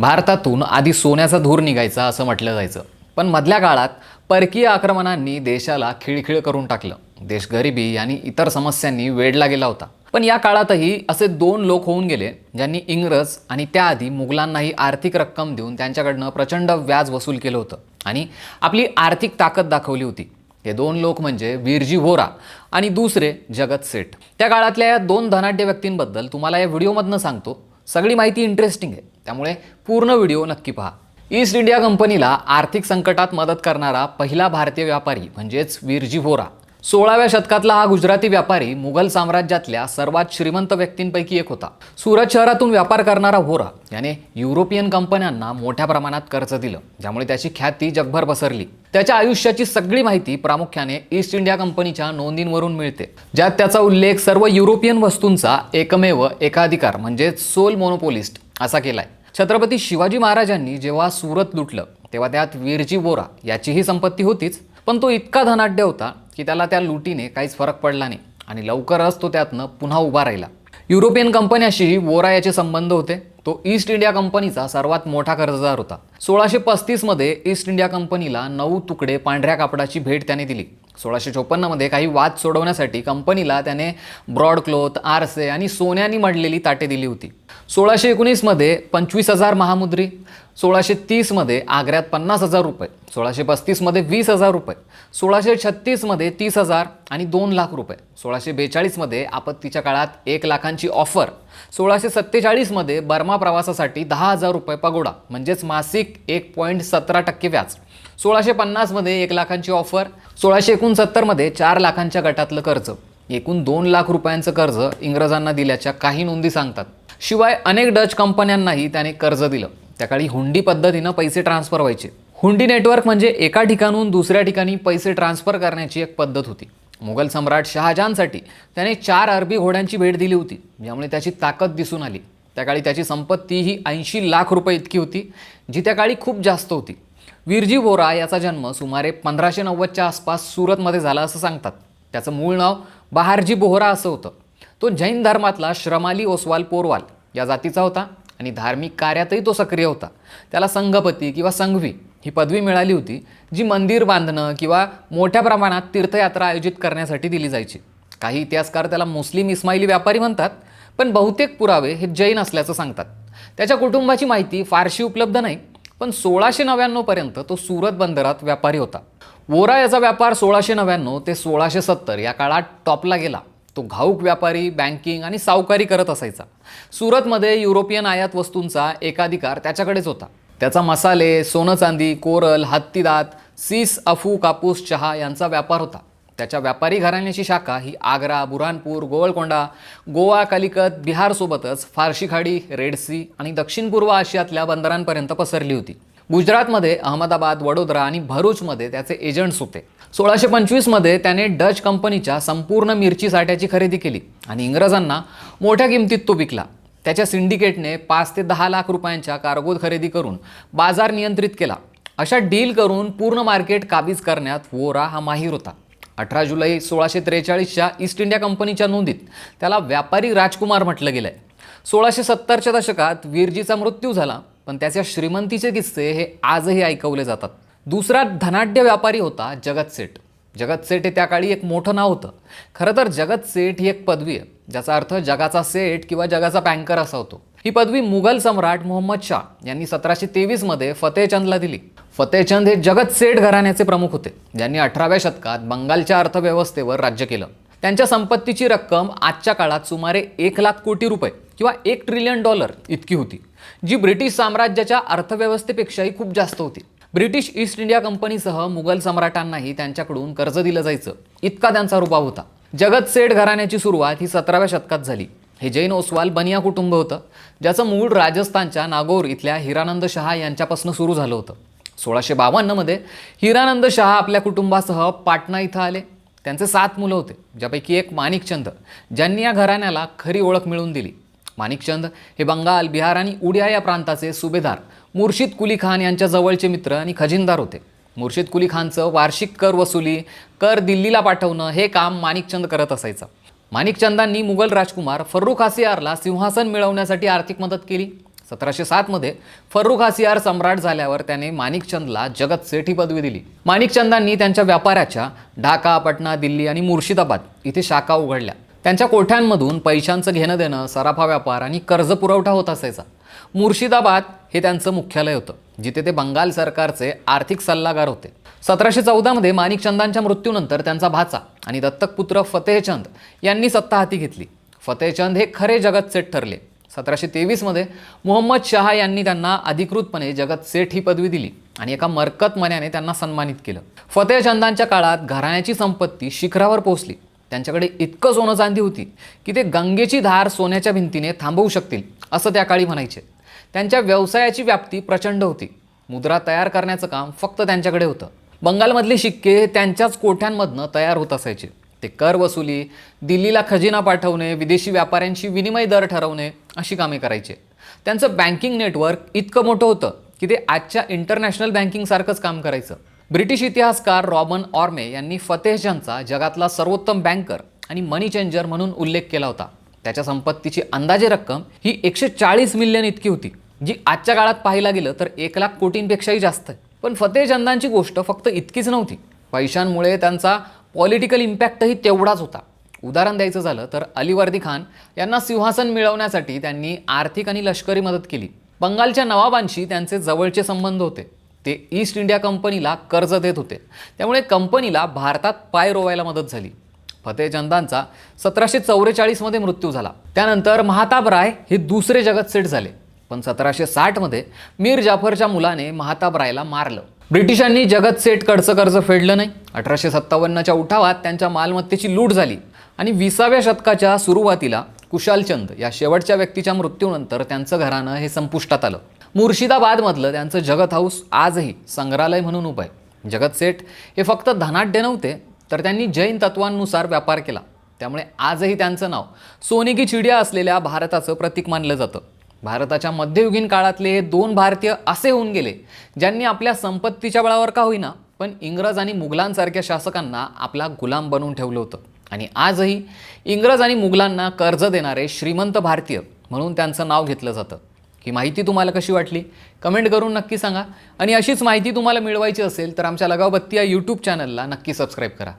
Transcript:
भारतातून आधी सोन्याचा धूर निघायचा असं म्हटलं जायचं. पण मधल्या काळात परकीय आक्रमणांनी देशाला खिळखिळ करून टाकलं. देश गरिबी आणि इतर समस्यांनी वेढला गेला होता. पण या काळातही असे दोन लोक होऊन गेले ज्यांनी इंग्रज आणि त्याआधी मुघलांनाही आर्थिक रक्कम देऊन त्यांच्याकडनं प्रचंड व्याज वसूल केलं होतं आणि आपली आर्थिक ताकद दाखवली होती. हे दोन लोक म्हणजे वीरजी व्होरा आणि दुसरे जगत सेठ. त्या काळातल्या या दोन धनाढ्य व्यक्तींबद्दल तुम्हाला या व्हिडिओमधनं सांगतो. सगळी माहिती इंटरेस्टिंग आहे. त्यामुळे पूर्ण व्हिडिओ नक्की पहा. ईस्ट इंडिया कंपनीला आर्थिक संकटात मदत करणारा पहिला भारतीय व्यापारी म्हणजेच वीरजी व्होरा सोळाव्या शतकातला हा गुजराती व्यापारी मुघल साम्राज्यातल्या सर्वात श्रीमंत व्यक्तींपैकी एक होता. सुरत शहरातून व्यापार करणारा व्होरा याने युरोपियन कंपन्यांना मोठ्या प्रमाणात कर्ज दिलं ज्यामुळे त्याची ख्याती जगभर पसरली. त्याच्या आयुष्याची सगळी माहिती प्रामुख्याने ईस्ट इंडिया कंपनीच्या नोंदींवरून मिळते ज्यात त्याचा उल्लेख सर्व युरोपियन वस्तूंचा एकमेव एकाधिकार म्हणजेच सोल मोनोपोलिस्ट असा केलाय. छत्रपती शिवाजी महाराजांनी जेव्हा सुरत लुटलं तेव्हा त्यात वीरजी वोरा याचीही संपत्ती होतीच पण तो इतका धनाढ्य होता की त्याला त्या लुटीने काहीच फरक पडला नाही आणि लवकरच तो त्यातनं पुन्हा उभा राहिला. युरोपियन कंपन्याशीही वोरा याचे संबंध होते. तो ईस्ट इंडिया कंपनीचा सर्वात मोठा कर्जदार होता. सोळाशे पस्तीसमध्ये ईस्ट इंडिया कंपनीला नऊ तुकडे पांढऱ्या कापडाची भेट त्याने दिली. सोळाशे चोपन्नमध्ये काही वाद सोडवण्यासाठी कंपनीला त्याने ब्रॉड क्लोथ आरसे आणि सोन्यानी मडलेली ताटे दिली होती. सोळाशे एकोणीसमध्ये पंचवीस हजार महामुद्री सोळाशे तीसमध्ये आग्र्यात पन्नास हजार रुपये सोळाशे पस्तीसमध्ये वीस हजार रुपये सोळाशे छत्तीसमध्ये तीस हजार आणि दोन लाख रुपये सोळाशे बेचाळीसमध्ये आपत्तीच्या काळात एक लाखांची ऑफर सोळाशे सत्तेचाळीसमध्ये बर्मा प्रवासासाठी दहा हजार रुपये पगोडा म्हणजेच मासिक एक पॉईंट सतरा टक्के व्याज. सोळाशे पन्नासमध्ये एक लाखांची ऑफर सोळाशे एकोणसत्तरमध्ये चार लाखांच्या गटातलं कर्ज. एकूण दोन लाख रुपयांचं कर्ज इंग्रजांना दिल्याच्या काही नोंदी सांगतात. शिवाय अनेक डच कंपन्यांनाही त्याने कर्ज दिलं. त्या काळी हुंडी पद्धतीनं पैसे ट्रान्सफर व्हायचे. हुंडी नेटवर्क म्हणजे एका ठिकाणून दुसऱ्या ठिकाणी पैसे ट्रान्सफर करण्याची एक पद्धत होती. मुघल सम्राट शहाजहानसाठी त्याने चार अरबी घोड्यांची भेट दिली होती. ज्यामुळे त्याची ताकद दिसून आली. त्या काळी त्याची संपत्ती ही ऐंशी लाख रुपये इतकी होती जी त्या काळी खूप जास्त होती. वीरजी वोरा याचा जन्म सुमारे पंधराशे नव्वदच्या आसपास सुरतमध्ये झाला असं सांगतात. त्याचं मूळ नाव बहारजी बोहरा असं होतं. तो जैन धर्मातला श्रमाली ओसवाल पोरवाल या जातीचा होता आणि धार्मिक कार्यातही तो सक्रिय होता. त्याला संघपती किंवा संघवी ही पदवी मिळाली होती जी मंदिर बांधणं किंवा मोठ्या प्रमाणात तीर्थयात्रा आयोजित करण्यासाठी दिली जायची. काही इतिहासकार त्याला मुस्लिम इस्माईली व्यापारी म्हणतात पण बहुतेक पुरावे हे जैन असल्याचं सांगतात. त्याच्या कुटुंबाची माहिती फारशी उपलब्ध नाही पण सोळाशे नव्याण्णवपर्यंत तो सुरत बंदरात व्यापारी होता. वोरा याचा व्यापार सोळाशे नव्याण्णव ते सोळाशे सत्तर या काळात टॉपला गेला. तो घाऊक व्यापारी बँकिंग आणि सावकारी करत असायचा. सुरतमध्ये युरोपियन आयात वस्तूंचा एकाधिकार त्याच्याकडेच होता. त्याचा मसाले सोनं चांदी कोरल हत्तीदात सीस अफू कापूस चहा यांचा व्यापार होता. त्याच्या व्यापारी घराण्याची शाखा ही आग्रा बुऱ्हाणपूर गोवळकोंडा गोवा कालिकत बिहारसोबतच फारशी खाडी रेड सी आणि दक्षिण पूर्व आशियातल्या बंदरांपर्यंत पसरली होती. गुजरातमध्ये अहमदाबाद वडोदरा आणि भरूचमध्ये त्याचे एजंट्स होते. सोळाशे पंचवीसमध्ये त्याने डच कंपनीच्या संपूर्ण मिरची साठ्याची खरेदी केली आणि इंग्रजांना मोठ्या किमतीत तो विकला. त्याच्या सिंडिकेटने पाच ते दहा लाख रुपयांच्या कार्गो खरेदी करून बाजार नियंत्रित केला. अशा डील करून पूर्ण मार्केट काबीज करण्यात वोरा हा माहीर होता. अठरा जुलै सोळाशे त्रेचाळीसच्या ईस्ट इंडिया कंपनीच्या नोंदीत त्याला व्यापारी राजकुमार म्हटलं गेलं आहे सोळाशे सत्तरच्या दशकात वीरजीचा मृत्यू झाला पण त्याच्या श्रीमंतीचे किस्से हे आजही ऐकवले जातात. दुसरा धनाढ्य व्यापारी होता जगत सेठ. जगत सेठ हे त्या काळी एक मोठं नाव होतं. खरं तर जगत सेठ ही एक पदवी आहे ज्याचा अर्थ जगाचा सेठ किंवा जगाचा बँकर असा होतो. ही पदवी मुघल सम्राट मोहम्मद शाह यांनी सतराशे तेवीसमध्ये फतेहचंदला दिली. फतेहचंद हे जगत सेठ घराण्याचे प्रमुख होते ज्यांनी अठराव्या शतकात बंगालच्या अर्थव्यवस्थेवर राज्य केलं. त्यांच्या संपत्तीची रक्कम आजच्या काळात सुमारे एक लाख कोटी रुपये किंवा एक ट्रिलियन डॉलर इतकी होती जी ब्रिटिश साम्राज्याच्या अर्थव्यवस्थेपेक्षाही खूप जास्त होती. ब्रिटिश ईस्ट इंडिया कंपनीसह मुघल सम्राटांनाही त्यांच्याकडून कर्ज दिलं जायचं. इतका त्यांचा रुबाब होता. जगत सेठ घराण्याची सुरुवात ही सतराव्या शतकात झाली. हे जैन ओसवाल बनिया कुटुंब होतं ज्याचं मूळ राजस्थानच्या नागौर इथल्या हिरानंद शहा यांच्यापासून सुरू झालं होतं. सोळाशे बावन्नमध्ये हिरानंद शहा आपल्या कुटुंबासह पाटणा इथं आले. त्यांचे सात मुलं होते ज्यापैकी एक माणिकचंद ज्यांनी या घराण्याला खरी ओळख मिळवून दिली. माणिकचंद हे बंगाल बिहार आणि उडिया या प्रांताचे सुभेदार. मुर्शिद कुली खान यांच्या जवळचे मित्र आणि खजिनदार होते. मुर्शिद कुली खानचं वार्षिक कर वसुली कर दिल्लीला पाठवणं हे काम माणिकचंद करत असायचं. माणिकचंदांनी मुघल राजकुमार फर्रुख हासियारला सिंहासन मिळवण्यासाठी आर्थिक मदत केली. सतराशे सातमध्ये फर्रुख हासियार सम्राट झाल्यावर त्याने माणिकचंदला जगत सेठ ही पदवी दिली. माणिकचंदांनी त्यांच्या व्यापाराच्या ढाका पटना दिल्ली आणि मुर्शिदाबाद इथे शाखा उघडल्या. त्यांच्या कोठ्यांमधून पैशांचं घेणं देणं सराफा व्यापार आणि कर्ज पुरवठा होत असायचा. मुर्शिदाबाद हे त्यांचं मुख्यालय होतं. जिथे ते बंगाल सरकारचे आर्थिक सल्लागार होते. सतराशे चौदामध्ये माणिकचंदांच्या मृत्यूनंतर त्यांचा भाचा आणि दत्तक पुत्र फतेहचंद यांनी सत्ता हाती घेतली. फतेहचंद हे खरे जगत सेठ ठरले. सतराशे तेवीसमध्ये मोहम्मद शहा यांनी त्यांना अधिकृतपणे जगत सेठ ही पदवी दिली आणि एका मरकत मन्याने त्यांना सन्मानित केलं. फतेहचंदांच्या काळात घराण्याची संपत्ती शिखरावर पोहोचली. त्यांच्याकडे इतकं सोनं चांदी होती की ते गंगेची धार सोन्याच्या भिंतीने थांबवू शकतील असं त्या काळी म्हणायचे. त्यांच्या व्यवसायाची व्याप्ती प्रचंड होती. मुद्रा तयार करण्याचं काम फक्त त्यांच्याकडे होतं. बंगालमधले शिक्के हे त्यांच्याच कोठ्यांमधनं तयार होत असायचे. ते कर वसुली दिल्लीला खजिना पाठवणे विदेशी व्यापाऱ्यांशी विनिमय दर ठरवणे अशी कामे करायचे. त्यांचं बँकिंग नेटवर्क इतकं मोठं होतं की ते आजच्या इंटरनॅशनल बँकिंगसारखंच काम करायचं. ब्रिटिश इतिहासकार रॉबन ऑर्मे यांनी फतेहजनचा जगातला सर्वोत्तम बँकर आणि मनी चेंजर म्हणून उल्लेख केला होता. त्याच्या संपत्तीची अंदाजे रक्कम ही एकशे चाळीस मिलियन इतकी होती जी आजच्या काळात पाहायला गेलं तर एक लाख कोटींपेक्षाही जास्त आहे. पण फतेहचंदांची गोष्ट फक्त इतकीच नव्हती. पैशांमुळे त्यांचा पॉलिटिकल इम्पॅक्टही तेवढाच होता. उदाहरण द्यायचं झालं तर अलीवर्दी खान यांना सिंहासन मिळवण्यासाठी त्यांनी आर्थिक आणि लष्करी मदत केली. बंगालच्या नवाबांशी त्यांचे जवळचे संबंध होते. ते ईस्ट इंडिया कंपनीला कर्ज देत होते. त्यामुळे कंपनीला भारतात पाय रोवायला मदत झाली. फतेहचंदांचा सतराशे चौवेचाळीसमध्ये मृत्यू झाला. त्यानंतर महाताब राय हे दुसरे जगतसेठ झाले. पण सतराशे साठमध्ये मीर जाफरच्या मुलाने महाताब रायला मारलं. ब्रिटिशांनी जगत सेठकडचं कर्ज फेडलं नाही. अठराशे सत्तावन्नच्या उठावात त्यांच्या मालमत्तेची लूट झाली. आणि विसाव्या शतकाच्या सुरुवातीला कुशालचंद या शेवटच्या व्यक्तीच्या मृत्यूनंतर त्यांचं घराणं हे संपुष्टात आलं. मुर्शिदाबादमधलं त्यांचं जगत हाऊस आजही संग्रहालय म्हणून उभं आहे. जगत सेठ हे फक्त धनाढ्य नव्हते तर त्यांनी जैन तत्वांनुसार व्यापार केला. त्यामुळे आजही त्यांचं नाव सोने की चिडिया असलेल्या भारताचं प्रतीक मानलं जातं. भारताच्या मध्ययुगीन काळातले हे दोन भारतीय असे होऊन गेले ज्यांनी आपल्या संपत्तीच्या बळावर का होईना पण इंग्रज आणि मुघलांसारख्या शासकांना आपला गुलाम बनवून ठेवलं होतं. आणि आजही इंग्रज आणि मुघलांना कर्ज देणारे श्रीमंत भारतीय म्हणून त्यांचं नाव घेतलं जातं. ही माहिती तुम्हाला कशी वाटली? कमेंट करून नक्की सांगा. आणि अशीच माहिती तुम्हाला मिळवायची असेल तर आमच्या लगावबत्ती या यूट्यूब चॅनलला नक्की सबस्क्राईब करा.